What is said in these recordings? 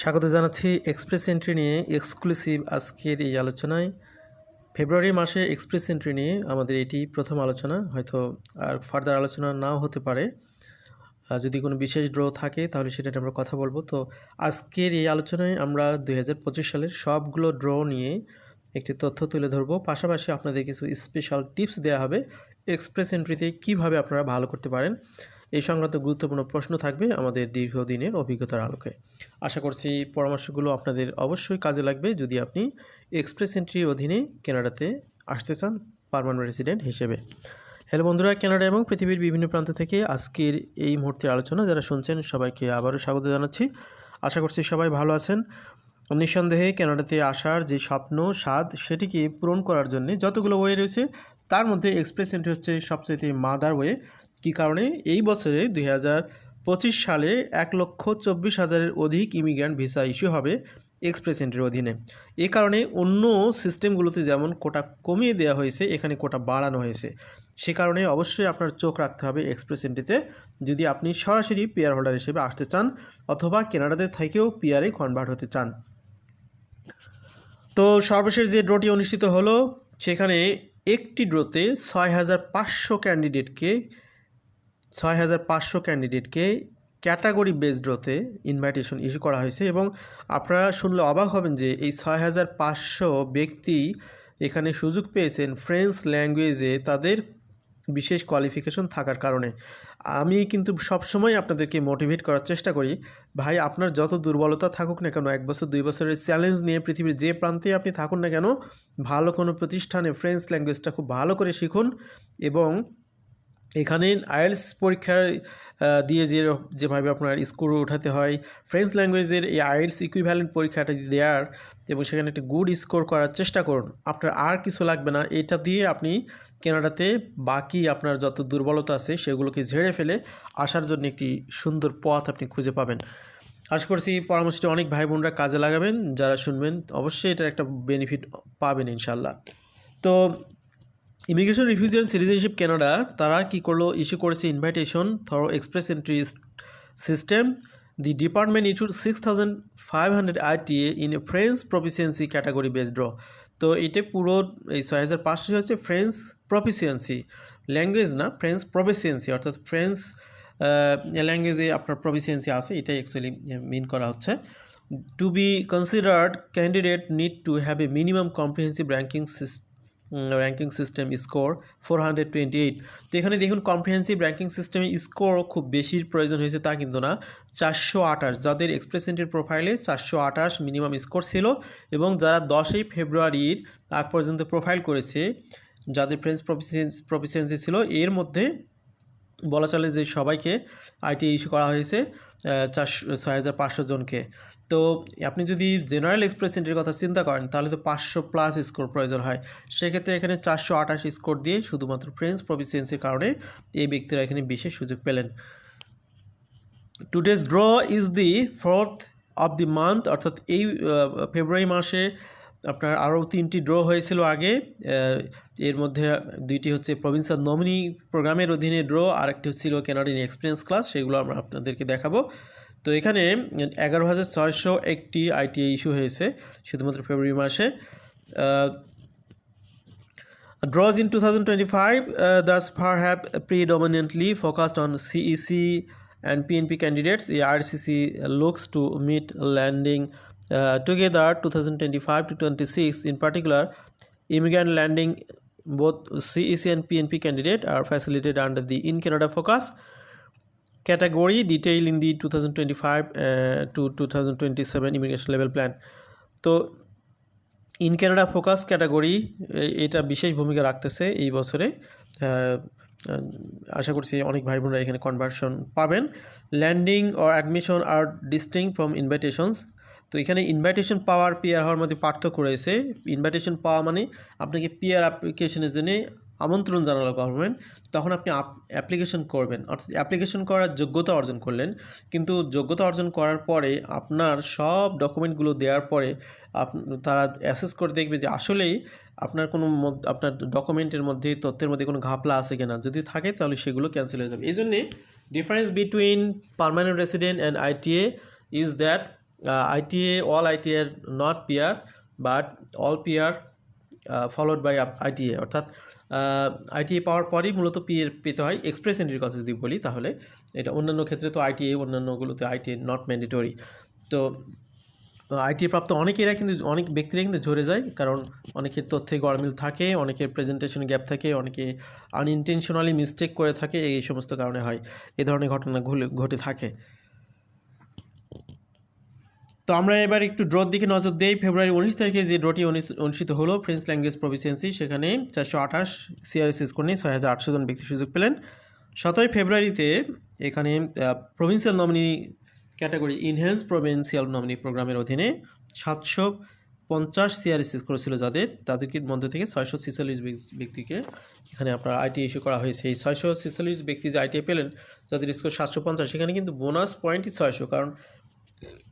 স্বাগত জানাচ্ছি express entry নিয়ে এক্সক্লুসিভ আজকের এই আলোচনায়। ফেব্রুয়ারি মাসে এক্সপ্রেস এন্ট্রি নিয়ে আমাদের এটি প্রথম আলোচনা, হয়তো আর ফার্দার আলোচনা নাও হতে পারে। যদি কোনো বিশেষ ড্র থাকে, তাহলে সেটা আমরা কথা বলব। তো আজকের এই আলোচনায় আমরা দু হাজার পঁচিশ সালের সবগুলো ড্র নিয়ে একটি তথ্য তুলে ধরবো। পাশাপাশি আপনাদের কিছু স্পেশাল টিপস দেওয়া হবে এক্সপ্রেস এন্ট্রিতে কীভাবে আপনারা ভালো করতে পারেন। এই সংক্রান্ত গুরুত্বপূর্ণ প্রশ্ন থাকবে আমাদের দীর্ঘদিনের অভিজ্ঞতার আলোকে। আশা করছি পরামর্শগুলো আপনাদের অবশ্যই কাজে লাগবে। যদি আপনি এক্সপ্রেস এন্ট্রির অধীনে কেনাডাতে আসতে চান, পারমানেন্ট রেসিডেন্ট হিসেবে। হ্যালো বন্ধুরা, কানাডা এবং পৃথিবীর বিভিন্ন প্রান্ত থেকে আজকের এই মুহূর্তের আলোচনা যারা শুনছেন, সবাইকে আবারও স্বাগত জানাচ্ছি। আশা করছি সবাই ভালো আছেন। নিঃসন্দেহে কানাডাতে আসার যে স্বপ্ন, স্বাদ, সেটিকে পূরণ করার জন্য যতগুলো ওয়ে রয়েছে, তার মধ্যে এক্সপ্রেস এন্ট্রি হচ্ছে সবচেয়ে মাদার ওয়ে কী কারণে? এই বছরে দুই সালে এক লক্ষ চব্বিশ হাজারের অধিক ইমিগ্র্যান্ট ভিসা ইস্যু হবে এক্সপ্রেস এন্ট্রির অধীনে। এ কারণে অন্য সিস্টেমগুলোতে যেমন কোটা কমিয়ে দেওয়া হয়েছে, এখানে কোটা বাড়ানো হয়েছে। সে কারণে অবশ্যই আপনার চোখ রাখতে হবে এক্সপ্রেস এন্ট্রিতে যদি আপনি সরাসরি পিয়ার হোল্ডার হিসেবে আসতে চান অথবা কেনাডাতে থেকেও পিয়ারে কনভার্ট হতে চান। তো সর্বশেষ যে ড্রটি অনুষ্ঠিত হলো, সেখানে একটি ড্রোতে ছয় হাজার পাঁচশো ক্যান্ডিডেটকে ছয় হাজার পাঁচশো ক্যান্ডিডেটকে ক্যাটাগরি বেসড ড্রোতে ইনভাইটেশন ইস্যু করা হয়েছে এবং আপনারা শুনলে অবাক হবেন যে এই ছয় হাজার পাঁচশো ব্যক্তি এখানে সুযোগ পেয়েছেন ফ্রেঞ্চ ল্যাঙ্গুয়েজে তাদের বিশেষ কোয়ালিফিকেশন থাকার কারণে। আমি কিন্তু সবসময় আপনাদেরকে মোটিভেট করার চেষ্টা করি। ভাই, আপনার যত দুর্বলতা থাকুক না কেন, এক বছর, দুই বছরের চ্যালেঞ্জ নিয়ে পৃথিবীর যে প্রান্তে আপনি থাকুন না কেন, ভালো কোনো প্রতিষ্ঠানে ফ্রেঞ্চ ল্যাঙ্গুয়েজটা খুব ভালো করে শিখুন এবং এখানে আইএলস পরীক্ষার দিয়ে যে, যেভাবে আপনার স্কোর উঠাতে হয় ফ্রেঞ্চ ল্যাঙ্গুয়েজের এই আইএলস ইকুইভ্যালেন্ট পরীক্ষাটা দেওয়ার এবং সেখানে একটা গুড স্কোর করার চেষ্টা করুন, আপনার আর কিছু লাগবে না। এটা দিয়ে আপনি কেনাডাতে বাকি আপনার যত দুর্বলতা আছে, সেগুলোকে ঝেড়ে ফেলে আসার জন্য একটি সুন্দর পথ আপনি খুঁজে পাবেন। আশা করছি পরামর্শটি অনেক ভাই বোনরা কাজে লাগাবেন। যারা শুনবেন, অবশ্যই এটার একটা বেনিফিট পাবেন ইনশাল্লাহ তো immigration refugee and citizenship Canada তারা কি করল? ইস্যু করেছে invitation through express entry system the department issued six thousand five hundred ITA in a French proficiency category based draw তো এটা পুরো এই ছয় হাজার পাঁচশো হচ্ছে ফ্রেঞ্চ প্রফিসিয়েন্সি ল্যাঙ্গুয়েজ না ফ্রেন্স প্রফিসিয়েন্সি অর্থাৎ ফ্রেন্স ল্যাঙ্গুয়েজে আপনার প্রফিসিয়েন্সি আছে, এটাই অ্যাকচুয়ালি মিন করা হচ্ছে। To be considered candidate need to have a minimum comprehensive ranking system ranking system score four hundred twenty eight তো এখানে দেখুন কম্প্রিহেন্সিভ র্যাঙ্কিং সিস্টেমে স্কোর খুব বেশির প্রয়োজন হয়েছে তা কিন্তু না। চারশো আঠাশ, যাদের এক্সপ্রেসেন্টের প্রোফাইলে চারশো আঠাশ মিনিমাম স্কোর ছিল এবং যারা দশই ফেব্রুয়ারির আগ পর্যন্ত প্রোফাইল করেছে, যাদের ফ্রেঞ্চ প্রফিসিয়েন্সি ছিল, এর মধ্যে বলা চলে যে সবাইকে আইটি ইস্যু করা হয়েছে চারশো, ছয় হাজার পাঁচশো জনকে। তো আপনি যদি জেনারেল এক্সপ্রেস এক্সপ্রেসেন্টের কথা চিন্তা করেন, তাহলে তো পাঁচশো প্লাস স্কোর প্রয়োজন হয়। সেক্ষেত্রে এখানে চারশো আঠাশ স্কোর দিয়ে শুধুমাত্র ফ্রেঞ্চ প্রফিসিয়েন্সির কারণে এই ব্যক্তিরা এখানে বিশেষ সুযোগ পেলেন। Today's draw is the fourth of the month অর্থাৎ এই ফেব্রুয়ারি মাসে আপনার আরও তিনটি ড্র হয়েছিল আগে। এর মধ্যে দুইটি হচ্ছে প্রভিন্সিয়াল নমিনি প্রোগ্রামের অধীনে ড্র আরেকটি হচ্ছিল কেনাডিয়ান এক্সপিরিয়েন্স ক্লাস সেগুলো আমরা আপনাদেরকে দেখাবো। তো এখানে এগারো হাজার ছয়শো একটি আইটিআই ইস্যু হয়েছে, শুধুমাত্র ফেব্রুয়ারি মাসে। Draws in two thousand twenty five thus far have predominantly focused on CEC and PNP candidates I R C C looks to meet landing together to two six in particular immigrant landing both CEC and PNP candidate are facilitated under the in Canada focus category detail in the 2025 uh, to 2027 immigration level plan. তো in Canada focus category এটা বিশেষ ভূমিকা রাখতেছে এই বছরে। আশা করছি অনেক ভাই বোনরা এখানে কনভার্সন পাবেন। Landing or admission are distinct from invitations তো এখানে ইনভাইটেশন পাওয়ার পিয়ার হওয়ার মধ্যে পার্থক্য রয়েছে। ইনভাইটেশন পাওয়া মানে আপনাকে পিয়ার অ্যাপ্লিকেশনের জন্য আমন্ত্রণ জানালো গভর্নমেন্ট তখন আপনি অ্যাপ্লিকেশন করবেন। অর্থাৎ অ্যাপ্লিকেশন করার যোগ্যতা অর্জন করলেন। কিন্তু যোগ্যতা অর্জন করার পরে আপনার সব ডকুমেন্টগুলো দেওয়ার পরে আপ, তারা অ্যাসেস করে দেখবে যে আসলেই আপনার কোনো আপনার ডকুমেন্টের মধ্যে, তথ্যের মধ্যে কোনো ঘাপলা আছে কিনা। যদি থাকে তাহলে সেগুলো ক্যান্সেল হয়ে যাবে। এই জন্যে difference between permanent resident and ITA is that ITA all ITA not PR but all PR followed by ITA অর্থাৎ আইটিএ পাওয়ার পরেই মূলত পিএর পেতে হয় এক্সপ্রেস এন্ট্রির কথা যদি বলি তাহলে, এটা অন্যান্য ক্ষেত্রে তো আইটিএ অন্যান্যগুলোতে আইটিএ নট ম্যান্ডেটরি তো আইটি প্রাপ্ত অনেকেরা কিন্তু, অনেক ব্যক্তিরা কিন্তু ঝরে যায়, কারণ অনেকের তথ্যে গরমিল থাকে, অনেকের প্রেজেন্টেশন গ্যাপ থাকে, অনেকে আনইনটেনশনালি মিস্টেক করে থাকে, এই সমস্ত কারণে হয়, এ ধরনের ঘটনা ঘটে থাকে। তো আমরা এবার একটু ড্রোর দিকে নজর দিই। ফেব্রুয়ারি উনিশ তারিখে যে ড্রটি অনু- অনুষ্ঠিত হলো ফ্রেঞ্চ ল্যাঙ্গুয়েজ প্রফিসিয়েন্সি সেখানে চারশো আঠাশ সিআরএসএস করে ছয় হাজার আটশো জন ব্যক্তি সুযোগ পেলেন। সতেরোই ফেব্রুয়ারিতে এখানে provincial nominee category enhanced provincial nominee প্রোগ্রামের অধীনে সাতশো পঞ্চাশ সিআরএসএস করেছিল যাদের। তাদেরকে মধ্যে থেকে ছয়শো ছিচল্লিশ ব্যক্তিকে এখানে আপনার আইটি ইস্যু করা হয়েছে। এই ছয়শো ছিচল্লিশ ব্যক্তি যে আইটিআই পেলেন, যাদের স্কোর সাতশো পঞ্চাশ, সেখানে কিন্তু বোনাস পয়েন্টই ছয়শো, কারণ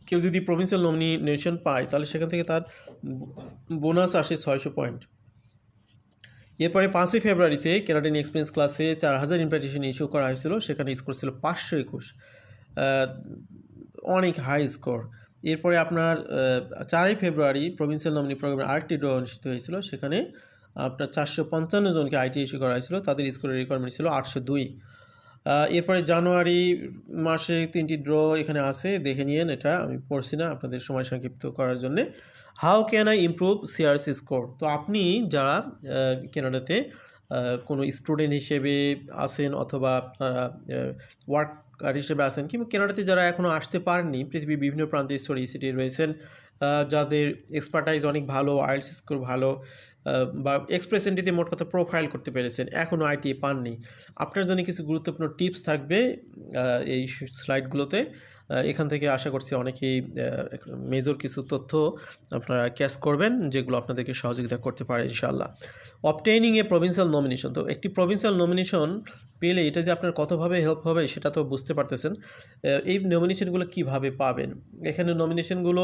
কেউ যদি প্রভিন্সিয়াল নমিনেশন পায়, তাহলে সেখান থেকে তার বোনাস আসে ছয়শো পয়েন্ট এরপরে পাঁচই ফেব্রুয়ারিতে ক্যারাটিন এক্সপিরিয়েন্স ক্লাসে চার হাজার ইনভাইটেশন ইস্যু করা হয়েছিল, সেখানে স্কোর ছিল পাঁচশো একুশ। অনেক হাই স্কোর এরপরে আপনার চারই ফেব্রুয়ারি প্রভিন্সিয়াল নমিনি প্রোগ্রামের আরেকটি ড্র অনুষ্ঠিত হয়েছিল, সেখানে আপনার চারশো পঞ্চান্ন জনকে আইটি ইস্যু করা হয়েছিল, তাদের স্কোরের রিকোয়ারমেন্ট ছিল আটশো দুই। এরপরে জানুয়ারি মাসে তিনটি ড্র এখানে আছে, দেখে নিয়েন এটা, আমি পড়ছি না আপনাদের সময় সংক্ষিপ্ত করার জন্য। How can I improve CRS score তো আপনি যারা কেনাডাতে কোনো স্টুডেন্ট হিসেবে আসেন অথবা আপনারা ওয়ার্কার হিসেবে আছেন কিংবা কেনাডাতে যারা এখনও আসতে পারেননি, পৃথিবীর বিভিন্ন প্রান্তে ছড়িয়ে ছিটিয়ে রয়েছেন যাদের এক্সপার্টাইজ অনেক ভালো আইএলস স্কোর ভালো বা এক্সপ্রেস মোট কথা প্রোফাইল করতে পেরেছেন এখনও আইটি পাননি। আপনার জন্য কিছু গুরুত্বপূর্ণ টিপস থাকবে এই স্লাইডগুলোতে এখান থেকে আশা করছি অনেকেই মেজর কিছু তথ্য আপনারা ক্যাশ করবেন, যেগুলো আপনাদেরকে সহযোগিতা করতে পারে, ইনশাআল্লাহ। অবটেইনিং এ প্রভিন্সিয়াল নমিনেশন তো একটি প্রভিন্সিয়াল নমিনেশন পেলে এটা যে আপনার কতভাবে হেল্প হবে সেটা তো বুঝতে পারতেছেন। এই নমিনেশনগুলো কীভাবে পাবেন? এখানে নমিনেশনগুলো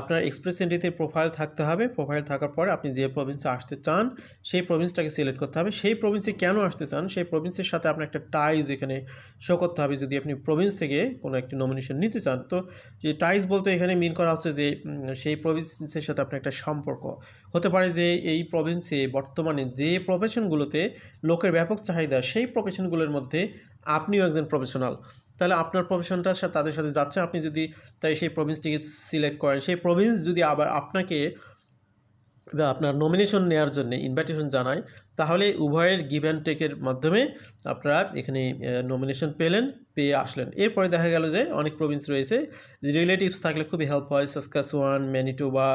আপনার এক্সপ্রেস এন্ট্রিতে প্রোফাইল থাকতে হবে। প্রোফাইল থাকার পরে আপনি যে প্রভিন্সে আসতে চান, সেই প্রভিন্সটাকে সিলেক্ট করতে হবে। সেই প্রভিন্সে কেন আসতে চান, সেই প্রভিন্সের সাথে আপনার একটা টাইজ এখানে শো করতে হবে। যদি আপনি প্রভিন্স থেকে কোনো একটি নমিনেশন নিতে চান, তো যে টাইজ বলতে এখানে মিন করা হচ্ছে যে সেই প্রভিন্সের সাথে আপনার একটা সম্পর্ক। হতে পারে যে এই প্রভিন্সে বর্তমানে যে প্রফেশনগুলোতে লোকের ব্যাপক চাহিদা, সেই প্রফেশনগুলোর মধ্যে আপনিও একজন প্রফেশনাল তাহলে আপনার প্রফেশনটা তাদের সাথে যাচ্ছে, আপনি যদি তাই সেই প্রভিন্সটিকে সিলেক্ট করেন, সেই প্রভিন্স যদি আবার আপনাকে বা আপনার নমিনেশন নেওয়ার জন্য ইনভাইটেশন জানায়, তাহলে উভয়ের গিভ অ্যান্ড টেকের মাধ্যমে আপনারা এখানে নমিনেশন পেলেন, পেয়ে আসলেন। এরপরে দেখা গেল যে অনেক প্রভিন্স রয়েছে, যে রিলেটিভস থাকলে খুবই হেল্প হয় সাসকাসওয়ান ম্যানিটোবা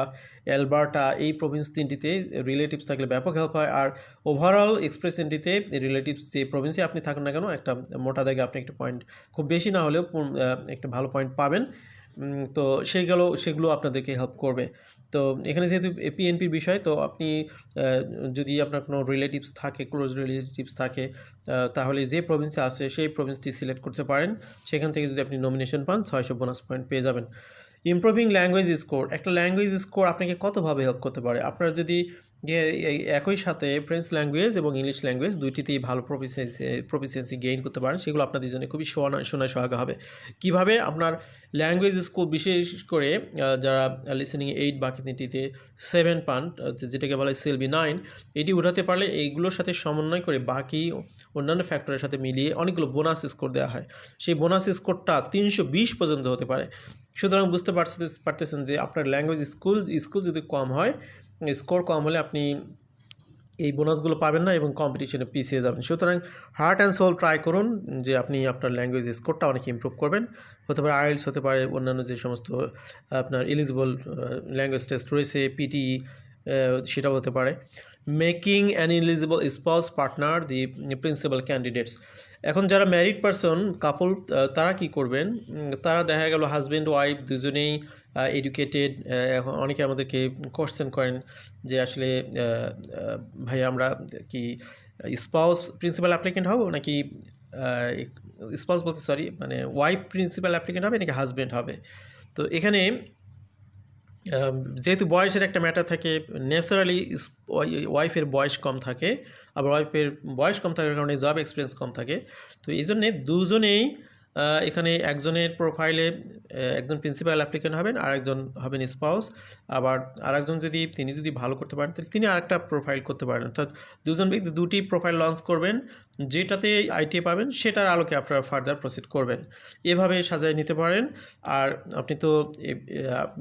অ্যালবার্টা এই প্রভিন্স তিনটিতে রিলেটিভস থাকলে ব্যাপক হেল্প হয়। আর ওভারঅল এক্সপ্রেস এন্ট্রিতে রিলেটিভস যে প্রভিন্সে আপনি থাকুন না কেন, একটা মোটা দাগে আপনি একটা পয়েন্ট খুব বেশি না হলেও একটা ভালো পয়েন্ট পাবেন। তো সেইগুলো সেগুলো আপনাদেরকে হেল্প করবে। তো এখানে যেহেতু পিএনপির বিষয়, তো আপনি যদি আপনার কোনো রিলেটিভস থাকে ক্লোজ রিলেটিভস থাকে তাহলে যে প্রভিন্সে আছে, সেই প্রভিন্সটি সিলেক্ট করতে পারেন। সেখান থেকে যদি আপনি নমিনেশন পান, ছয়শো বোনাস পয়েন্ট পেয়ে যাবেন। ইমপ্রুভিং ল্যাঙ্গুয়েজ স্কোর একটা ল্যাঙ্গুয়েজ স্কোর আপনাকে কতভাবে হেল্প করতে পারে? আপনারা যদি যে এই একই সাথে ফ্রেঞ্চ ল্যাঙ্গুয়েজ এবং ইংলিশ ল্যাঙ্গুয়েজ দুইটিতেই ভালো প্রফিসিয়েন্সি প্রফিসিয়েন্সি গেইন করতে পারেন, সেগুলো আপনাদের জন্য খুবই শোনা শোনায় সহায়ক হবে। কীভাবে আপনার ল্যাঙ্গুয়েজ স্কোর বিশেষ করে যারা লিসেনিং এইট বাকি তিনটিতে সেভেন পান যেটাকে বলা হয় সেলবি নাইন এটি উঠাতে পারলে এইগুলোর সাথে সমন্বয় করে বাকি অন্যান্য ফ্যাক্টরের সাথে মিলিয়ে অনেকগুলো বোনাস স্কোর দেওয়া হয়। সেই বোনাস স্কোরটা তিনশো বিশ পর্যন্ত হতে পারে। সুতরাং বুঝতে পারতে পারতেছেন যে আপনার ল্যাঙ্গুয়েজ স্কুল স্কুল যদি কম হয় স্কোর কম হলে আপনি এই বোনাসগুলো পাবেন না এবং কম্পিটিশনে পিছিয়ে যাবেন। সুতরাং হার্ট অ্যান্ড সোল ট্রাই করুন যে আপনি আপনার ল্যাঙ্গুয়েজ স্কোরটা অনেক ইমপ্রুভ করবেন। হতে পারে আইএলস হতে পারে অন্যান্য যে সমস্ত আপনার এলিজিবল ল্যাঙ্গুয়েজ টেস্ট রয়েছে পিটি সেটাও হতে পারে। Making an eligible spouse partner the principal candidates এখন যারা ম্যারিড পারসন কাপল তারা কি করবেন? তারা দেখা গেল হাজব্যান্ড ওয়াইফ দুজনেই এডুকেটেড এখন অনেকে আমাদেরকে কোশ্চেন করেন যে আসলে ভাই আমরা কি স্পাউস প্রিন্সিপাল অ্যাপ্লিকেন্ট হব নাকি স্পাউস বলতে সরি মানে ওয়াইফ প্রিন্সিপাল অ্যাপ্লিকেন্ট হবে নাকি হাজব্যান্ড হবে? তো এখানে যেহেতু বয়সের একটা ম্যাটার থাকে ন্যাচারালি ওয়াইফের বয়স কম থাকে, আবার ওয়াইফের বয়স কম থাকার কারণে জব এক্সপিরিয়েন্স কম থাকে, তো এই জন্যে দুজনেই এখানে একজনের প্রোফাইলে একজন প্রিন্সিপাল অ্যাপ্লিকেন্ট হবেন আর একজন হবেন স্পাউস আবার আরেকজন যদি, তিনি যদি ভালো করতে পারেন, তাহলে তিনি আরেকটা প্রোফাইল করতে পারেন। অর্থাৎ দুজন ব্যক্তি দুটি প্রোফাইল লঞ্চ করবেন, যেটাতে আইটিএ পাবেন, সেটার আলোকে আপনারা ফার্দার প্রসিড করবেন। এভাবে সাজায় নিতে পারেন। আর আপনি তো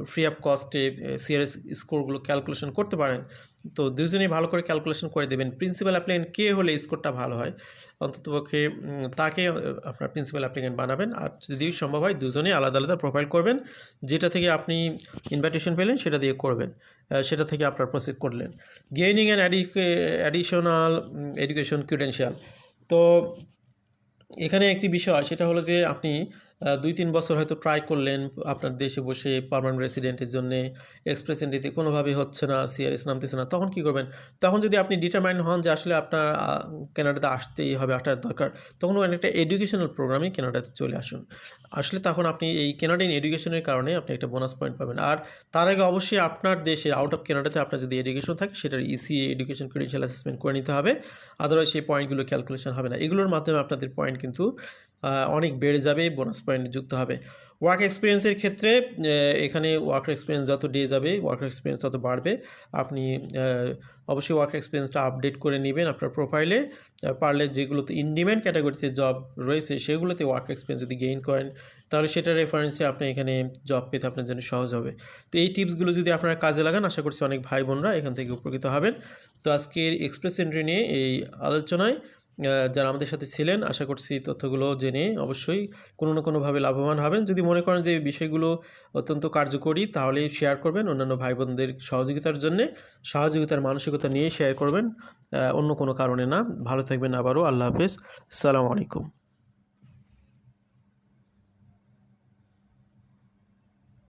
ফ্রি অফ কস্টে সিআরএস স্কোরগুলো ক্যালকুলেশন করতে পারেন। তো দুজনেই ভালো করে ক্যালকুলেশন করে দেবেন। প্রিন্সিপাল অ্যাপ্লিকেন্ট কে হলে স্কোরটা ভালো হয়, অন্ততপক্ষে তাকে আপনার প্রিন্সিপাল অ্যাপ্লিকেন্ট বানাবেন। আর যদি সম্ভব হয়, দুজনেই আলাদা আলাদা প্রোফাইল করবেন, যেটা থেকে আপনি ইনভাইটেশন পেলেন, সেটা দিয়ে করবেন সেটা থেকে আপনার প্রসিড করলেন। Gaining and additional education credential তো এখানে একটি বিষয়, সেটা হলো যে আপনি দুই তিন বছর হয়তো ট্রাই করলেন আপনার দেশে বসে পার্মানেন্ট রেসিডেন্টের জন্য এক্সপ্রেস এন্ট্রিতে কোনোভাবে হচ্ছে না সিআরএস নামতেছে না, তখন কি করবেন? তখন যদি আপনি ডিটারমাইন হন যে আসলে আপনার কানাডাতে আসতেই হবে আসার দরকার, তখন একটা এডুকেশনাল প্রোগ্রামে কানাডাতে চলে আসুন। আসলে তখন আপনি এই কানাডিয়ান এডুকেশনের কারণে আপনি একটা বোনাস পয়েন্ট পাবেন। আর তার আগে অবশ্যই আপনার দেশে আউট অফ কানাডাতে আপনার যদি এডুকেশন থাকে, সেটার ইসি এডুকেশন ক্রেডেন্সিয়াল অ্যাসেসমেন্ট করে নিতে হবে আদারওয়াইজ সেই পয়েন্টগুলো ক্যালকুলেশন হবে না। এগুলোর মাধ্যমে আপনাদের পয়েন্ট কিন্তু অনেক বেড়ে যাবে বোনাস পয়েন্ট যুক্ত হবে। ওয়ার্ক এক্সপিরিয়েন্সের ক্ষেত্রে এখানে ওয়ার্ক এক্সপিরিয়েন্স যত ডে যাবে ওয়ার্ক এক্সপিরিয়েন্স তত বাড়বে। আপনি অবশ্যই ওয়ার্ক এক্সপিরিয়েন্সটা আপডেট করে নেবেন আপনার প্রোফাইলে পারলে যেগুলোতে ইনডিমেন্ট ক্যাটাগরিতে জব রয়েছে, সেগুলোতে ওয়ার্ক এক্সপিরিয়েন্স যদি গেইন করেন, তাহলে সেটার রেফারেন্সে আপনি এখানে জব পেতে আপনার জন্য সহজ হবে। তো এই টিপসগুলো যদি আপনারা কাজে লাগান, আশা করছি অনেক ভাই বোনরা এখান থেকে উপকৃত হবেন। তো আজকের এক্সপ্রেস এন্ট্রি নিয়ে এই আলোচনায় যারা আমাদের সাথে ছিলেন, আশা করছি তথ্যগুলো জেনে অবশ্যই কোনো না কোনোভাবে লাভবান হবেন। যদি মনে করেন যে বিষয়গুলো অত্যন্ত কার্যকরী, তাহলে শেয়ার করবেন অন্যান্য ভাই বোনদের সহযোগিতার জন্যে। সহযোগিতার মানসিকতা নিয়ে শেয়ার করবেন অন্য কোনো কারণে না। ভালো থাকবেন আবারও। আল্লাহ হাফেজ। সালাম আলাইকুম।